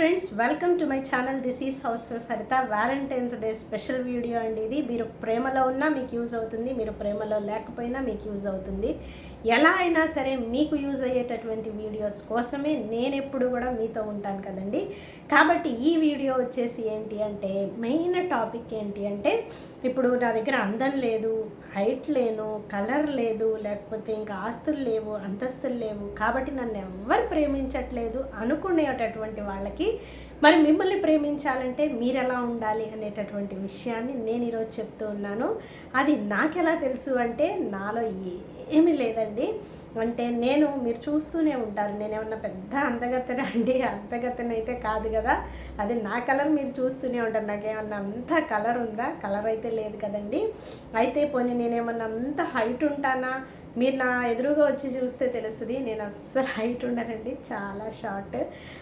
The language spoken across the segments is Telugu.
Friends welcome to my channel this is housewife Haritha Valentine's day special video అండి ఇది. మీరు ప్రేమలో ఉన్నా మీకు యూజ్ అవుతుంది. మీరు ప్రేమలో లేకపోయినా మీకు యూజ్ అవుతుంది. ఎలా అయినా సరే మీకు యూజ్ అయ్యేటటువంటి వీడియోస్ కోసమే నేను ఎప్పుడు కూడా మీతో ఉంటాను కదండి. కాబట్టి ఈ వీడియో వచ్చేసి ఏంటి అంటే మెయిన్ టాపిక్ ఏంటి అంటే ఇప్పుడు నా దగ్గర అందం లేదు హైట్ లేను కలర్ లేదు లేకపోతే ఇంకా ఆస్తులు లేవు అంతస్తులు లేవు కాబట్టి నన్ను ఎవ్వరు ప్రేమించట్లేదు అనుకునేటటువంటి వాళ్ళకి మరి మిమ్మల్ని ప్రేమించాలంటే మీరు ఎలా ఉండాలి అనేటటువంటి విషయాన్ని నేను ఈరోజు చెప్తూ ఉన్నాను. అది నాకెలా తెలుసు అంటే నాలో ఏమీ లేదండి. అంటే నేను మీరు చూస్తూనే ఉంటారు. నేను ఏమన్నా పెద్ద అందగత్తెన అండి? అందగత్తెన అయితే కాదు కదా. అది నా కలర్ మీరు చూస్తూనే ఉంటారు. నాకేమన్నా అంత కలర్ ఉందా? కలర్ అయితే లేదు కదండి. అయితే పోనీ నేనేమన్నా అంత హైట్ ఉంటానా? మీరు నా ఎదురుగా వచ్చి చూస్తే తెలుస్తుంది నేను అస్సలు హైట్ ఉండనండి చాలా షార్ట్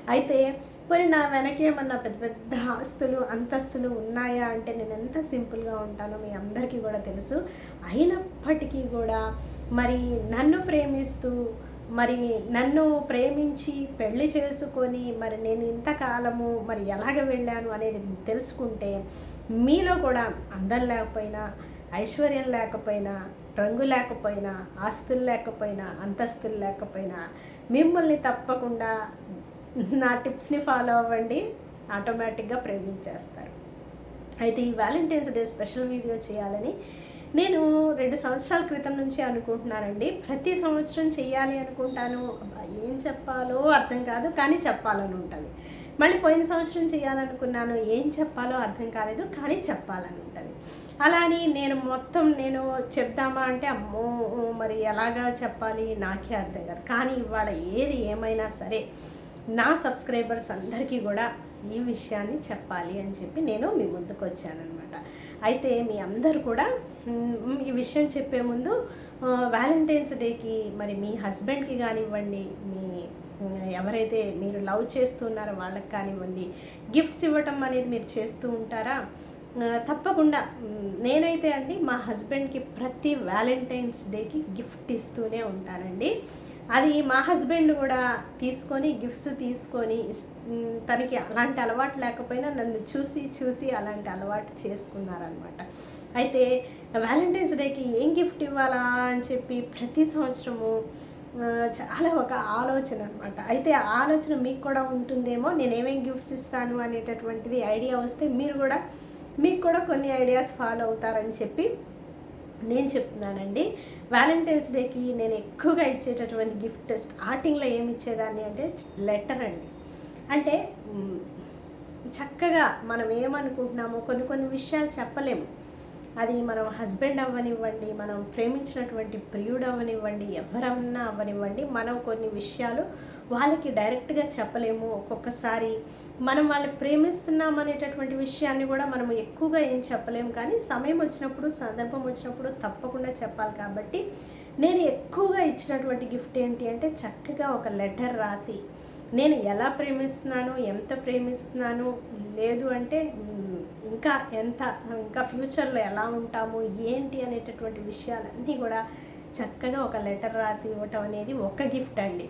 అయితే మరి నా వెనక ఏమన్నా పెద్ద పెద్ద ఆస్తులు అంతస్తులు ఉన్నాయా అంటే నేను ఎంత సింపుల్గా ఉంటానో మీ అందరికీ కూడా తెలుసు. అయినప్పటికీ కూడా మరి నన్ను ప్రేమిస్తూ మరి నన్ను ప్రేమించి పెళ్ళి చేసుకొని మరి నేను ఇంతకాలము మరి ఎలాగ వెళ్ళాను అనేది తెలుసుకుంటే మీలో కూడా అందం లేకపోయినా ఐశ్వర్యం లేకపోయినా రంగు లేకపోయినా ఆస్తులు లేకపోయినా అంతస్తులు లేకపోయినా మిమ్మల్ని తప్పకుండా నా టిప్స్ని ఫాలో అవ్వండి. ఆటోమేటిక్గా ప్రేమించేస్తారు. అయితే ఈ వ్యాలంటైన్స్ డే స్పెషల్ వీడియో చేయాలని నేను రెండు సంవత్సరాల క్రితం నుంచి అనుకుంటున్నానండి. ప్రతి సంవత్సరం చేయాలి అనుకుంటాను. ఏం చెప్పాలో అర్థం కాదు కానీ చెప్పాలని ఉంటుంది. మళ్ళీ పోయిన సంవత్సరం చేయాలనుకున్నాను ఏం చెప్పాలో అర్థం కాలేదు కానీ చెప్పాలని ఉంటుంది. అలా అని నేను మొత్తం నేను చెప్దామా అంటే అమ్మో మరి ఎలాగా చెప్పాలి? నాకే అర్థం కాదు. కానీ ఇవాళ ఏది ఏమైనా సరే నా సబ్స్క్రైబర్స్ అందరికీ కూడా ఈ విషయాన్ని చెప్పాలి అని చెప్పి నేను మీ ముందుకు వచ్చానమాట అయితే మీ అందరు కూడా ఈ విషయం చెప్పే ముందు వ్యాలంటైన్స్ డేకి మరి మీ హస్బెండ్కి కానివ్వండి మీ ఎవరైతే మీరు లవ్ చేస్తున్నారో వాళ్ళకి కానివ్వండి గిఫ్ట్స్ ఇవ్వటం అనేది మీరు చేస్తూ ఉంటారా? తప్పకుండా. నేనైతే అండి మా హస్బెండ్కి ప్రతి వ్యాలంటైన్స్ డేకి గిఫ్ట్ ఇస్తూనే ఉంటానండి. అది మా హస్బెండ్ కూడా తీసుకొని గిఫ్ట్స్ తీసుకొని తనకి అలాంటి అలవాటు లేకపోయినా నన్ను చూసి చూసి అలాంటి అలవాటు చేసుకున్నారనమాట. అయితే వ్యాలంటైన్స్ డేకి ఏం గిఫ్ట్ ఇవ్వాలా అని చెప్పి ప్రతి సంవత్సరము చాలా ఒక ఆలోచన అనమాట అయితే ఆ ఆలోచన మీకు కూడా ఉంటుందేమో నేను ఏమేమి గిఫ్ట్స్ ఇస్తాను అనేటటువంటిది ఐడియా వస్తే మీరు కూడా మీకు కూడా కొన్ని ఐడియాస్ ఫాలో అవుతారని చెప్పి నేను చెప్తున్నానండి. వ్యాలంటైన్స్ డేకి నేను ఎక్కువగా ఇచ్చేటటువంటి గిఫ్ట్ స్టార్టింగ్లో ఏమి ఇచ్చేదాన్ని అంటే లెటర్ అండి. అంటే చక్కగా మనం ఏమనుకుంటున్నామో కొన్ని కొన్ని విషయాలు చెప్పలేము. అది మనం హస్బెండ్ అవ్వనివ్వండి మనం ప్రేమించినటువంటి ప్రియుడు అవ్వనివ్వండి ఎవరన్నా అవ్వనివ్వండి మనం కొన్ని విషయాలు వాళ్ళకి డైరెక్ట్గా చెప్పలేము. ఒక్కొక్కసారి మనం వాళ్ళని ప్రేమిస్తున్నాం అనేటటువంటి విషయాన్ని కూడా మనం ఎక్కువగా ఏం చెప్పలేము కానీ సమయం వచ్చినప్పుడు సందర్భం వచ్చినప్పుడు తప్పకుండా చెప్పాలి కాబట్టి నేను ఎక్కువగా ఇచ్చినటువంటి గిఫ్ట్ ఏంటి అంటే చక్కగా ఒక లెటర్ రాసి నేను ఎలా ప్రేమిస్తున్నాను ఎంత ప్రేమిస్తున్నాను లేదు అంటే ఇంకా ఎంత ఇంకా ఫ్యూచర్లో ఎలా ఉంటాము ఏంటి అనేటటువంటి విషయాలన్నీ కూడా చక్కగా ఒక లెటర్ రాసి ఇవ్వటం అనేది ఒక గిఫ్ట్ అండి.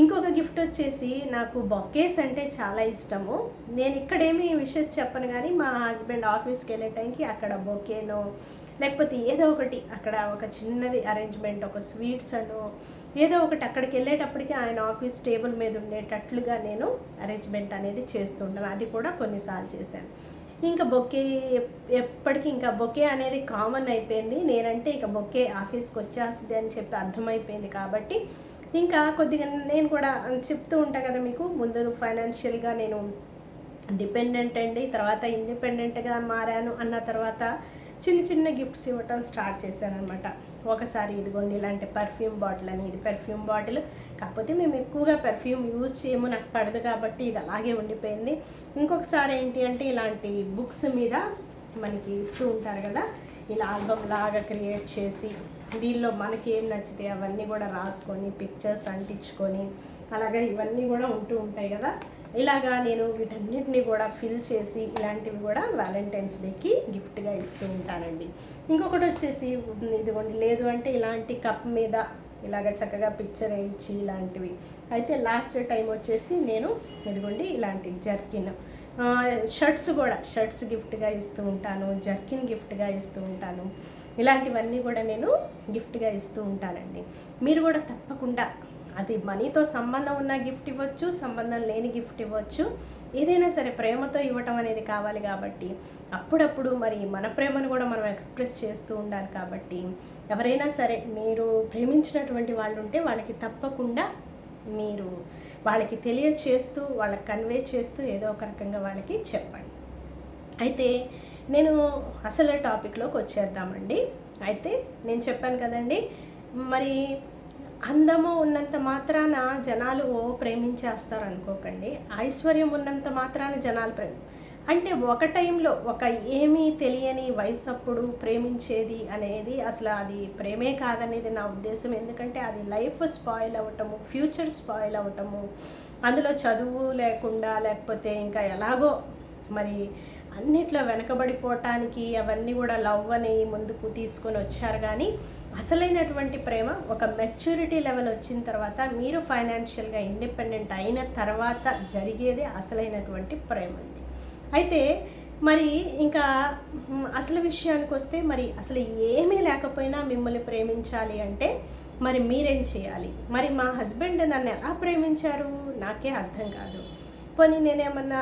ఇంకొక గిఫ్ట్ వచ్చేసి నాకు బొకేస్ అంటే చాలా ఇష్టము. నేను ఇక్కడేమి విషెస్ చెప్పను కానీ మా హస్బెండ్ ఆఫీస్కి వెళ్ళే టైంకి అక్కడ బొకేనో లేకపోతే ఏదో ఒకటి అక్కడ ఒక చిన్నది అరేంజ్మెంట్ ఒక స్వీట్స్ అను ఏదో ఒకటి అక్కడికి వెళ్ళేటప్పటికి ఆయన ఆఫీస్ టేబుల్ మీద ఉండేటట్లుగా నేను అరేంజ్మెంట్ అనేది చేస్తుంటాను అది కూడా కొన్నిసార్లు చేశాను. ఇంకా బొకే ఎప్పటికీ ఇంకా బొకే అనేది కామన్ అయిపోయింది. నేనంటే ఇక బొకే ఆఫీస్కి వచ్చేస్తుంది అని చెప్పి అర్థమైపోయింది కాబట్టి ఇంకా కొద్దిగా నేను కూడా చెప్తూ ఉంటా కదా మీకు ముందు ఫైనాన్షియల్గా నేను డిపెండెంట్ అండి తర్వాత ఇండిపెండెంట్గా మారాను అన్న తర్వాత చిన్న చిన్న గిఫ్ట్స్ ఇవ్వటం స్టార్ట్ చేశాను అనమాట ఒకసారి ఇదిగోండి ఇలాంటి పర్ఫ్యూమ్ బాటిల్ అని ఇది పర్ఫ్యూమ్ బాటిల్ కాకపోతే మేము ఎక్కువగా పర్ఫ్యూమ్ యూజ్ చేయము నాకు పడదు కాబట్టి ఇది అలాగే ఉండిపోయింది. ఇంకొకసారి ఏంటి అంటే ఇలాంటి బుక్స్ మీద మనకి ఇస్తూ ఉంటారు కదా ఇలా ఆల్బమ్ లాగా క్రియేట్ చేసి దీనిలో మనకి ఏం నచ్చితే అవన్నీ కూడా రాసుకొని పిక్చర్స్ అంటించుకొని అలాగే ఇవన్నీ కూడా ఉంటూ ఉంటాయి కదా. ఇలాగా నేను వీటన్నిటిని కూడా ఫిల్ చేసి ఇలాంటివి కూడా వ్యాలంటైన్స్ డేకి గిఫ్ట్గా ఇస్తూ ఉంటానండి. ఇంకొకటి వచ్చేసి ఇదిగోండి లేదు అంటే ఇలాంటి కప్ మీద ఇలాగ చక్కగా పిక్చర్ వేయించి ఇలాంటివి. అయితే లాస్ట్ టైం వచ్చేసి నేను ఇదిగోండి ఇలాంటి జర్కిన్ షర్ట్స్ కూడా షర్ట్స్ గిఫ్ట్గా ఇస్తూ ఉంటాను జర్కిన్ గిఫ్ట్గా ఇస్తూ ఉంటాను. ఇలాంటివన్నీ కూడా నేను గిఫ్ట్గా ఇస్తూ ఉంటానండి. మీరు కూడా తప్పకుండా అది మనీతో సంబంధం ఉన్న గిఫ్ట్ ఇవ్వచ్చు సంబంధం లేని గిఫ్ట్ ఇవ్వచ్చు. ఏదైనా సరే ప్రేమతో ఇవ్వటం అనేది కావాలి కాబట్టి అప్పుడప్పుడు మరి మన ప్రేమను కూడా మనం ఎక్స్ప్రెస్ చేస్తూ ఉండాలి కాబట్టి ఎవరైనా సరే మీరు ప్రేమించినటువంటి వాళ్ళు ఉంటే వాళ్ళకి తప్పకుండా మీరు వాళ్ళకి తెలియచేస్తూ వాళ్ళకి కన్వే చేస్తూ ఏదో ఒక రకంగా వాళ్ళకి చెప్పండి. అయితే నేను అసలు టాపిక్లోకి వచ్చేద్దామండి. అయితే నేను చెప్పాను కదండి మరి అందము ఉన్నంత మాత్రాన జనాలు ప్రేమించేస్తారు అనుకోకండి ఐశ్వర్యం ఉన్నంత మాత్రాన జనాలు ప్రేమ అంటే ఒక టైంలో ఒక ఏమీ తెలియని వయసు అప్పుడు ప్రేమించేది అనేది అసలు అది ప్రేమే కాదనేది నా ఉద్దేశం. ఎందుకంటే అది లైఫ్ స్పాయిల్ అవ్వటము ఫ్యూచర్ స్పాయిల్ అవ్వటము అందులో చదువు లేకుండా లేకపోతే ఇంకా ఎలాగో మరి అన్నిట్లో వెనకబడిపోవటానికి అవన్నీ కూడా లవ్ అని ముందుకు తీసుకొని వచ్చారు. కానీ అసలైనటువంటి ప్రేమ ఒక మెచ్యూరిటీ లెవెల్ వచ్చిన తర్వాత మీరు ఫైనాన్షియల్గా ఇండిపెండెంట్ అయిన తర్వాత జరిగేదే అసలైనటువంటి ప్రేమ అండి. అయితే మరి ఇంకా అసలు విషయానికి వస్తే మరి అసలు ఏమీ లేకపోయినా మిమ్మల్ని ప్రేమించాలి అంటే మరి మీరేం చేయాలి? మరి మా హస్బెండ్ నన్ను ఎలా ప్రేమించారు? నాకే అర్థం కాదు. పోనీ నేనేమన్నా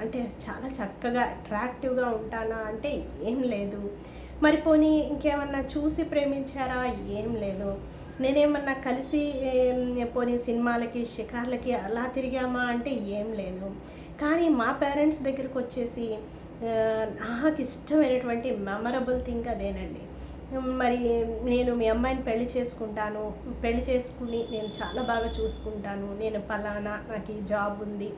అంటే చాలా చక్కగా అట్రాక్టివ్గా ఉంటానా అంటే ఏం లేదు. మరి పోనీ ఇంకేమన్నా చూసి ప్రేమించారా? ఏం లేదు. నేనేమన్నా కలిసి పోనీ సినిమాలకి షికార్లకి అలా తిరిగామా అంటే ఏం లేదు. కానీ మా పేరెంట్స్ దగ్గరికి వచ్చేసి నాకు ఇష్టమైనటువంటి మెమరబుల్ థింగ్ అదేనండి. మరి నేను మీ అమ్మాయిని పెళ్ళి చేసుకుంటాను. పెళ్ళి చేసుకుని నేను చాలా బాగా చూసుకుంటాను. నేను పలానా నాకు ఈ జాబ్ ఉంది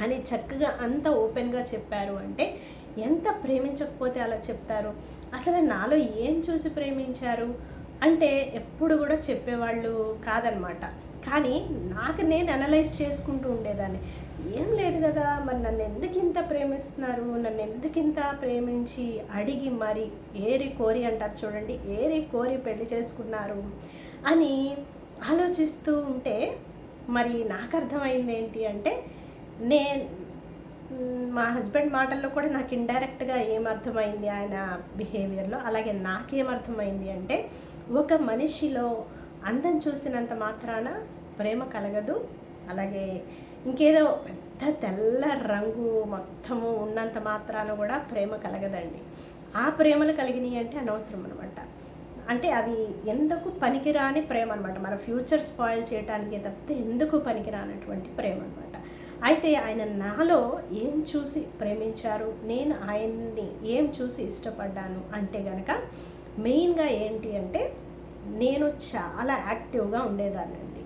అని చక్కగా అంత ఓపెన్గా చెప్పారు. అంటే ఎంత ప్రేమించకపోతే అలా చెప్తారు. అసలు నాలో ఏం చూసి ప్రేమించారు? అంటే ఎప్పుడు కూడా చెప్పేవాళ్ళు కాదనమాట. కానీ నాకు నేను అనలైజ్ చేసుకుంటూ ఉండేదాన్ని. ఏం లేదు కదా మరి నన్ను ఎందుకు ఇంత ప్రేమిస్తున్నారు? నన్ను ఎందుకు ఇంత ప్రేమించి అడిగి మరి ఏరి కోరి అంటారు చూడండి ఏరి కోరి పెళ్ళి చేసుకున్నారు అని ఆలోచిస్తూ ఉంటే మరి నాకు అర్థమైంది ఏంటి అంటే నేను మా హస్బెండ్ మాటల్లో కూడా నాకు ఇండైరెక్ట్గా ఏమర్థమైంది ఆయన బిహేవియర్లో అలాగే నాకేమర్థమైంది అంటే ఒక మనిషిలో అందం చూసినంత మాత్రాన ప్రేమ కలగదు. అలాగే ఇంకేదో పెద్ద తెల్ల రంగు మొత్తము ఉన్నంత మాత్రాన కూడా ప్రేమ కలగదండి. ఆ ప్రేమలు కలిగినాయి అంటే అనవసరం అనమాట అంటే అవి ఎందుకు పనికిరాని ప్రేమ అనమాట మన ఫ్యూచర్ స్పాయిల్ చేయడానికి తప్పితే ఎందుకు పనికిరానటువంటి ప్రేమ అనమాట అయితే ఆయన నాలో ఏం చూసి ప్రేమించారు? నేను ఆయన్ని ఏం చూసి ఇష్టపడ్డాను? అంటే కనుక మెయిన్గా ఏంటి అంటే నేను చాలా యాక్టివ్గా ఉండేదాన్నండి.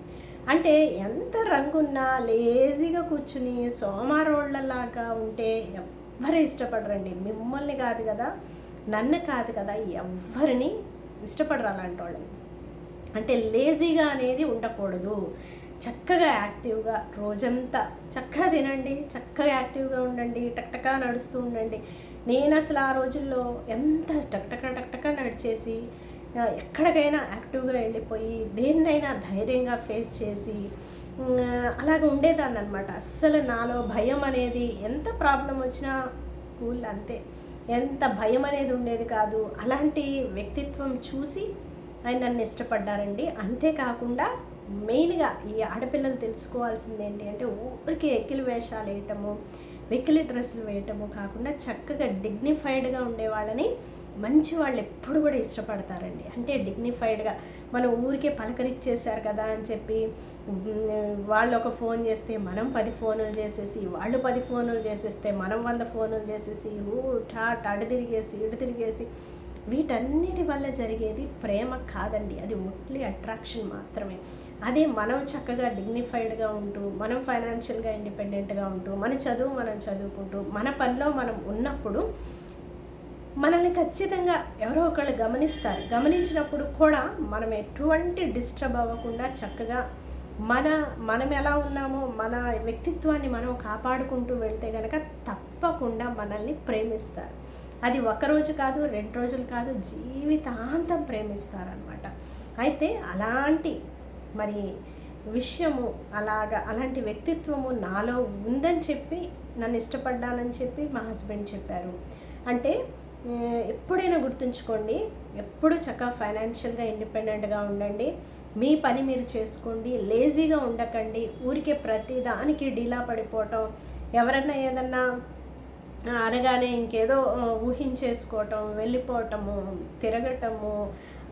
అంటే ఎంత రంగున్నా లేజీగా కూర్చుని సోమారోళ్ళలాగా ఉంటే ఎవ్వరు ఇష్టపడరండి. మిమ్మల్ని కాదు కదా నన్ను కాదు కదా ఎవ్వరిని ఇష్టపడరు అలాంటి వాళ్ళని అంటే లేజీగా అనేది ఉండకూడదు. చక్కగా యాక్టివ్గా రోజంతా చక్కగా తినండి చక్కగా యాక్టివ్గా ఉండండి టక్టకా నడుస్తూ ఉండండి. నేను అసలు ఆ రోజుల్లో ఎంత టక్టక టక్టక నడిచేసి ఎక్కడికైనా యాక్టివ్గా వెళ్ళిపోయి దేన్నైనా ధైర్యంగా ఫేస్ చేసి అలాగ ఉండేదాన్ని అనమాట అస్సలు నాలో భయం అనేది ఎంత ప్రాబ్లం వచ్చినా కూల్ అంతే. ఎంత భయం అనేది ఉండేది కాదు. అలాంటి వ్యక్తిత్వం చూసి ఆయన నన్ను ఇష్టపడ్డారండి. అంతేకాకుండా మెయిన్గా ఈ ఆడపిల్లలు తెలుసుకోవాల్సింది ఏంటి అంటే ఊరికి ఎక్కిలి వేషాలు వేయటము వెక్కిలి డ్రెస్సులు వేయటము కాకుండా చక్కగా డిగ్నిఫైడ్గా ఉండేవాళ్ళని మంచి వాళ్ళు ఎప్పుడు కూడా ఇష్టపడతారండి. అంటే డిగ్నిఫైడ్గా మన ఊరికే పలకరిచ్చేసారు కదా అని చెప్పి వాళ్ళు ఒక ఫోన్ చేస్తే మనం పది ఫోనులు చేసేసి వాళ్ళు పది ఫోనులు చేసేస్తే మనం వంద ఫోనులు చేసేసి ఊ టాట్ అడు తిరిగేసి ఇటు తిరిగేసి వీటన్నిటి వల్ల జరిగేది ప్రేమ కాదండి. అది ఓన్లీ అట్రాక్షన్ మాత్రమే. అదే మనం చక్కగా డిగ్నిఫైడ్గా ఉంటూ మనం ఫైనాన్షియల్గా ఇండిపెండెంట్గా ఉంటూ మన చదువు మనం చదువుకుంటూ మన పనిలో మనం ఉన్నప్పుడు మనల్ని ఖచ్చితంగా ఎవరో ఒకళ్ళు గమనిస్తారు. గమనించినప్పుడు కూడా మనం ఎటువంటి డిస్టర్బ్ అవ్వకుండా చక్కగా మన మనం ఎలా ఉన్నామో మన వ్యక్తిత్వాన్ని మనం కాపాడుకుంటూ వెళ్తే కనుక తప్పకుండా మనల్ని ప్రేమిస్తారు. అది ఒక రోజు కాదు రెండు రోజులు కాదు జీవితాంతం ప్రేమిస్తారనమాట అయితే అలాంటి మరి విషయము అలాగా అలాంటి వ్యక్తిత్వము నాలో ఉందని చెప్పి నన్ను ఇష్టపడ్డానని చెప్పి మా హస్బెండ్ చెప్పారు. అంటే ఎప్పుడైనా గుర్తుంచుకోండి ఎప్పుడు చక్కగా ఫైనాన్షియల్గా ఇండిపెండెంట్గా ఉండండి. మీ పని మీరు చేసుకోండి లేజీగా ఉండకండి. ఊరికే ప్రతి దానికి డీలా పడిపోవటం ఎవరన్నా ఏదన్నా అనగానే ఇంకేదో ఊహించేసుకోవటం వెళ్ళిపోవటము తిరగటము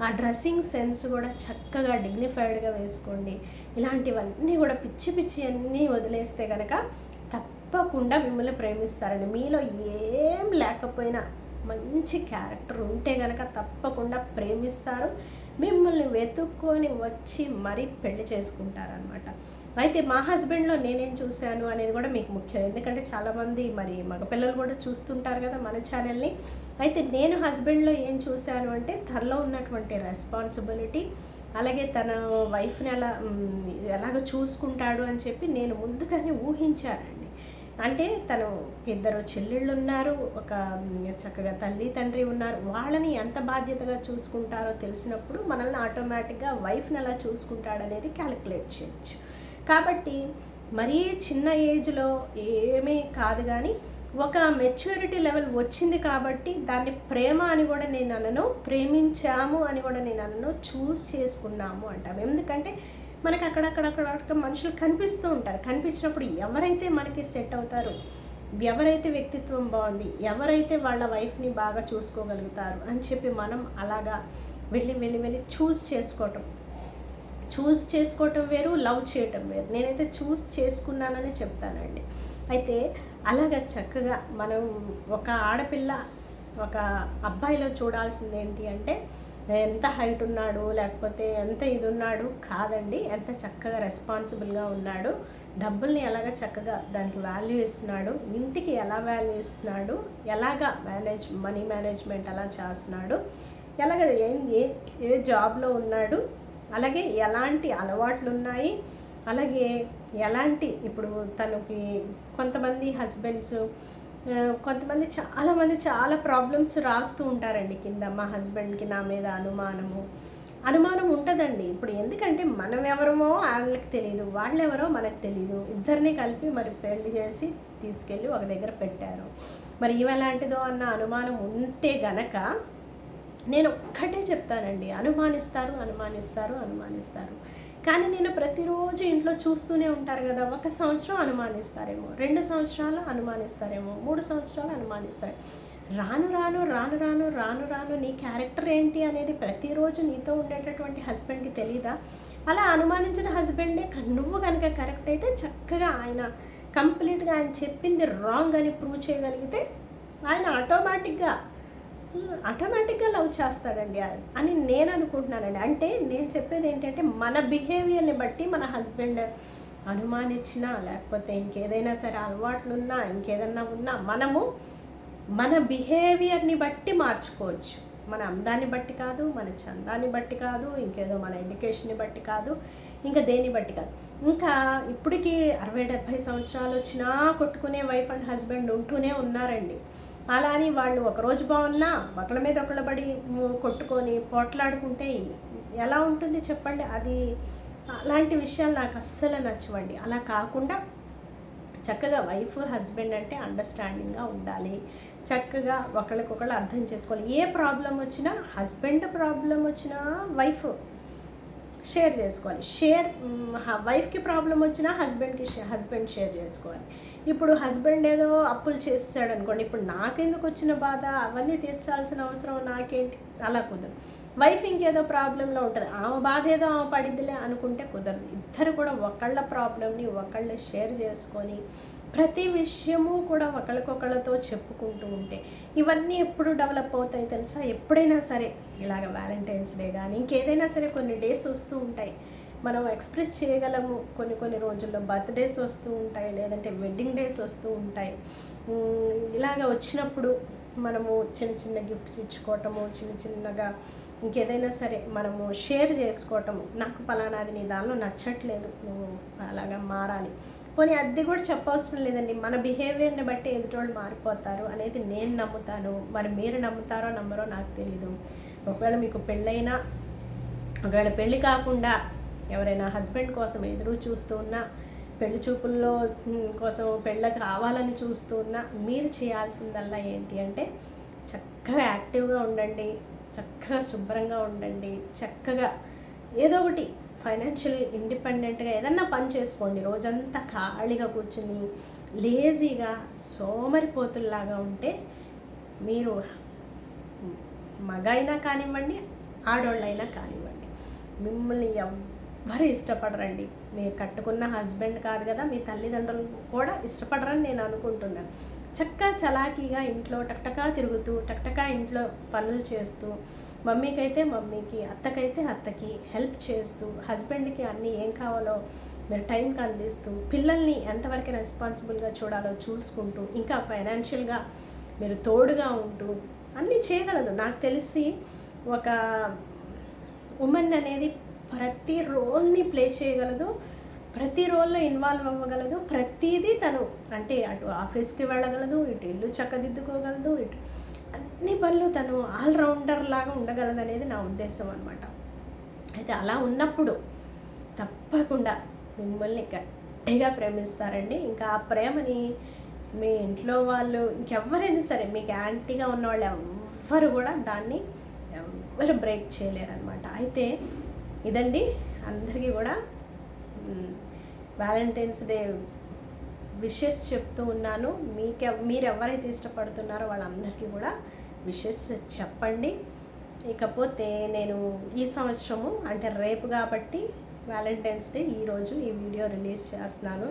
ఆ డ్రెస్సింగ్ సెన్స్ కూడా చక్కగా డిగ్నిఫైడ్గా వేసుకోండి. ఇలాంటివన్నీ కూడా పిచ్చి పిచ్చి అన్నీ వదిలేస్తే కనుక తప్పకుండా మిమ్మల్ని ప్రేమిస్తారండి. మీలో ఏం లేకపోయినా మంచి క్యారెక్టర్ ఉంటే కనుక తప్పకుండా ప్రేమిస్తారు. మిమ్మల్ని వెతుక్కొని వచ్చి మరీ పెళ్ళి చేసుకుంటారనమాట అయితే మా హస్బెండ్లో నేనేం చూశాను అనేది కూడా మీకు ముఖ్యం. ఎందుకంటే చాలామంది మరి మగపిల్లలు కూడా చూస్తుంటారు కదా మన ఛానల్ని. అయితే నేను హస్బెండ్లో ఏం చూశాను అంటే తనలో ఉన్నటువంటి రెస్పాన్సిబిలిటీ అలాగే తన వైఫ్ని ఎలా ఎలాగ చూసుకుంటాడు అని చెప్పి నేను ముందుగానే ఊహించాను అంటే తను ఇద్దరు చెల్లెళ్ళు ఉన్నారు ఒక చక్కగా తల్లి తండ్రి ఉన్నారు. వాళ్ళని ఎంత బాధ్యతగా చూసుకుంటారో తెలిసినప్పుడు మనల్ని ఆటోమేటిక్గా వైఫ్ని ఎలా చూసుకుంటాడనేది క్యాలిక్యులేట్ చేయొచ్చు. కాబట్టి మరీ చిన్న ఏజ్లో ఏమీ కాదు కానీ ఒక మెచ్యూరిటీ లెవెల్ వచ్చింది కాబట్టి దాన్ని ప్రేమ అని కూడా నేను అనను ప్రేమించాము అని కూడా నేను అనను చూస్ చేసుకున్నాము అంటాము. ఎందుకంటే మనకి అక్కడక్కడక్కడ మనుషులు కనిపిస్తూ ఉంటారు. కనిపించినప్పుడు ఎవరైతే మనకి సెట్ అవుతారు ఎవరైతే వ్యక్తిత్వం బాగుంది ఎవరైతే వాళ్ళ వైఫ్ని బాగా చూసుకోగలుగుతారు అని చెప్పి మనం అలాగా వెళ్ళి వెళ్ళి వెళ్ళి చూస్ చేసుకోవటం. చూస్ చేసుకోవటం వేరు లవ్ చేయటం వేరు. నేనైతే చూస్ చేసుకున్నానని చెప్తానండి. అయితే అలాగ చక్కగా మనం ఒక ఆడపిల్ల ఒక అబ్బాయిలో చూడాల్సింది ఏంటి అంటే ఎంత హైట్ ఉన్నాడు లేకపోతే ఎంత ఇది ఉన్నాడు కాదండి ఎంత చక్కగా రెస్పాన్సిబుల్గా ఉన్నాడు. డబ్బుల్ని ఎలాగ చక్కగా దానికి వాల్యూ ఇస్తున్నాడు ఇంటికి ఎలా వాల్యూ ఇస్తున్నాడు ఎలాగ మేనేజ్ మనీ మేనేజ్మెంట్ ఎలా చేస్తున్నాడు ఎలాగ ఏం ఏ- ఏ జాబ్లో ఉన్నాడు అలాగే ఎలాంటి అలవాట్లు ఉన్నాయి అలాగే ఎలాంటి ఇప్పుడు తనకి కొంతమంది హస్బెండ్స్ కొంతమంది చాలామంది చాలా ప్రాబ్లమ్స్ రాస్తూ ఉంటారండి కింద. మా హస్బెండ్కి నా మీద అనుమానము. అనుమానం ఉంటుందండి. ఇప్పుడు ఎందుకంటే మనం ఎవరమో వాళ్ళకి తెలియదు వాళ్ళెవరో మనకు తెలియదు ఇద్దరిని కలిపి మరి పెళ్ళి చేసి తీసుకెళ్ళి ఒక దగ్గర పెట్టారు. మరి ఇవి ఎలాంటిదో అన్న అనుమానం ఉంటే గనక నేను ఒక్కటే చెప్తానండి. అనుమానిస్తారు అనుమానిస్తారు అనుమానిస్తారు. కానీ నేను ప్రతిరోజు ఇంట్లో చూస్తూనే ఉంటారు కదా ఒక సంవత్సరం అనుమానిస్తారేమో రెండు సంవత్సరాలు అనుమానిస్తారేమో మూడు సంవత్సరాలు అనుమానిస్తారు. రాను రాను రాను రాను రాను రాను నీ క్యారెక్టర్ ఏంటి అనేది ప్రతిరోజు నీతో ఉండేటటువంటి హస్బెండ్కి తెలీదా? అలా అనుమానించిన హస్బెండే నువ్వు కనుక కరెక్ట్ అయితే చక్కగా ఆయన కంప్లీట్గా ఆయన చెప్పింది రాంగ్ అని ప్రూవ్ చేయగలిగితే ఆయన ఆటోమేటిక్గా ఆటోమేటిక్గా లవ్ చేస్తాడండి అని నేను అనుకుంటున్నానండి. అంటే నేను చెప్పేది ఏంటంటే మన బిహేవియర్ని బట్టి మన హస్బెండ్ అనుమానించినా లేకపోతే ఇంకేదైనా సరే అలవాట్లు ఉన్నా ఇంకేదన్నా ఉన్నా మనము మన బిహేవియర్ని బట్టి మార్చుకోవచ్చు. మన అందాన్ని బట్టి కాదు మన చందాన్ని బట్టి కాదు ఇంకేదో మన ఎడ్యుకేషన్ని బట్టి కాదు ఇంకా దేన్ని బట్టి కాదు. ఇంకా ఇప్పటికీ అరవై డెబ్భై సంవత్సరాలు వచ్చినా కొట్టుకునే వైఫ్ అండ్ హస్బెండ్ ఉంటూనే ఉన్నారండి. అలా అని వాళ్ళు ఒకరోజు బాగున్నా ఒకళ్ళ మీద ఒకళ్ళ పడి కొట్టుకొని పోట్లాడుకుంటే ఎలా ఉంటుంది చెప్పండి? అది అలాంటి విషయాలు నాకు అస్సలు నచ్చవండి. అలా కాకుండా చక్కగా వైఫ్ హస్బెండ్ అంటే అండర్స్టాండింగ్గా ఉండాలి. చక్కగా ఒకళ్ళకొకళ్ళు అర్థం చేసుకోవాలి. ఏ ప్రాబ్లం వచ్చినా హస్బెండ్ ప్రాబ్లం వచ్చినా వైఫ్ షేర్ చేసుకోవాలి. షేర్ వైఫ్కి ప్రాబ్లం వచ్చినా హస్బెండ్కి హస్బెండ్ షేర్ చేసుకోవాలి. ఇప్పుడు హస్బెండ్ ఏదో అప్పులు చేస్తాడు అనుకోండి ఇప్పుడు నాకెందుకు వచ్చిన బాధ? అవన్నీ తీర్చాల్సిన అవసరం నాకేంటి? అలా కుదరదు. వైఫ్ ఇంకేదో ప్రాబ్లంలో ఉంటుంది. ఆమె బాధ ఏదో ఆమె పడిద్దిలే అనుకుంటే కుదరదు. ఇద్దరు కూడా ఒకళ్ళ ప్రాబ్లమ్ని ఒకళ్ళు షేర్ చేసుకొని ప్రతి విషయము కూడా ఒకరికొకళ్ళతో చెప్పుకుంటూ ఉంటే ఇవన్నీ ఎప్పుడు డెవలప్ అవుతాయి తెలుసా? ఎప్పుడైనా సరే ఇలాగ వ్యాలంటైన్స్ డే కానీ ఇంకేదైనా సరే కొన్ని డేస్ వస్తూ ఉంటాయి. మనం ఎక్స్ప్రెస్ చేయగలము. కొన్ని కొన్ని రోజుల్లో బర్త్డేస్ వస్తూ ఉంటాయి లేదంటే వెడ్డింగ్ డేస్ వస్తూ ఉంటాయి. ఇలాగ వచ్చినప్పుడు మనము చిన్న చిన్న గిఫ్ట్స్ ఇచ్చుకోవటము చిన్న చిన్నగా ఇంకేదైనా సరే మనము షేర్ చేసుకోవటము. నాకు పలానాది నీ దానిలో నచ్చట్లేదు నువ్వు అలాగా మారాలి. పోనీ అది కూడా చెప్పవసరం లేదండి. మన బిహేవియర్ని బట్టి ఎదుటోళ్ళు మారిపోతారు అనేది నేను నమ్ముతాను. మరి మీరు నమ్ముతారో నమ్మరో నాకు తెలియదు ఒకవేళ మీకు పెళ్ళైనా ఒకవేళ పెళ్ళి కాకుండా ఎవరైనా హస్బెండ్ కోసం ఎదురు చూస్తూ ఉన్నా పెళ్ళి చూపుల్లో కోసం పెళ్ళ కావాలని చూస్తున్న మీరు చేయాల్సిందల్లా ఏంటి అంటే చక్కగా యాక్టివ్గా ఉండండి చక్కగా శుభ్రంగా ఉండండి చక్కగా ఏదో ఒకటి ఫైనాన్షియల్ ఇండిపెండెంట్గా ఏదన్నా పని చేసుకోండి. రోజంతా ఖాళీగా కూర్చుని లేజీగా సోమరిపోతుల్లాగా ఉంటే మీరు మగ అయినా కానివ్వండి ఆడోళ్ళైనా కానివ్వండి మిమ్మల్ని మరి ఇష్టపడరండి. మీరు కట్టుకున్న హస్బెండ్ కాదు కదా మీ తల్లిదండ్రులు కూడా ఇష్టపడరని నేను అనుకుంటున్నాను. చక్కగా చలాకీగా ఇంట్లో టక్టకా తిరుగుతూ టక్టకా ఇంట్లో పనులు చేస్తూ మమ్మీకైతే మమ్మీకి అత్తకైతే అత్తకి హెల్ప్ చేస్తూ హస్బెండ్కి అన్నీ ఏం కావాలో మీరు టైంకి అందిస్తూ పిల్లల్ని ఎంతవరకు రెస్పాన్సిబుల్గా చూడాలో చూసుకుంటూ ఇంకా ఫైనాన్షియల్గా మీరు తోడుగా ఉంటూ అన్నీ చేయగలదు. నాకు తెలిసి ఒక ఉమెన్ అనేది ప్రతి రోల్ని ప్లే చేయగలదు ప్రతి రోల్లో ఇన్వాల్వ్ అవ్వగలదు ప్రతిదీ తను అంటే అటు ఆఫీస్కి వెళ్ళగలదు ఇటు ఇల్లు చక్కదిద్దుకోగలదు ఇటు అన్ని పనులు తను ఆల్రౌండర్ లాగా ఉండగలదు అనేది నా ఉద్దేశం అనమాట అయితే అలా ఉన్నప్పుడు తప్పకుండా మిమ్మల్ని గట్టిగా ప్రేమిస్తారండి. ఇంకా ఆ ప్రేమని మీ ఇంట్లో వాళ్ళు ఇంకెవరైనా సరే మీకు యాంటీగా ఉన్నవాళ్ళు ఎవ్వరు కూడా దాన్ని ఎవ్వరు బ్రేక్ చేయలేరు అనమాట అయితే ఇదండి. అందరికీ కూడా వ్యాలంటైన్స్ డే విషెస్ చెప్తూ ఉన్నాను. మీకె మీరు ఎవరైతే ఇష్టపడుతున్నారో వాళ్ళందరికీ కూడా విషెస్ చెప్పండి. ఇకపోతే నేను ఈ సంవత్సరము అంటే రేపు కాబట్టి వ్యాలంటైన్స్ డే ఈరోజు ఈ వీడియో రిలీజ్ చేస్తున్నాను.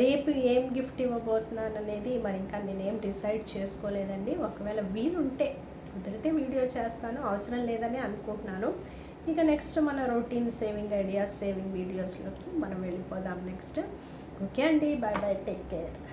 రేపు ఏం గిఫ్ట్ ఇవ్వబోతున్నాను అనేది మరి ఇంకా నేనేం డిసైడ్ చేసుకోలేదండి. ఒకవేళ వీలుంటే కుదిరితే వీడియో చేస్తాను. అవసరం లేదని అనుకుంటున్నాను. ఇక నెక్స్ట్ మన రొటీన్ సేవింగ్ ఐడియాస్ సేవింగ్ వీడియోస్లోకి మనం వెళ్ళిపోదాం నెక్స్ట్ ఓకే అండి బాయ్ బాయ్ టేక్ కేర్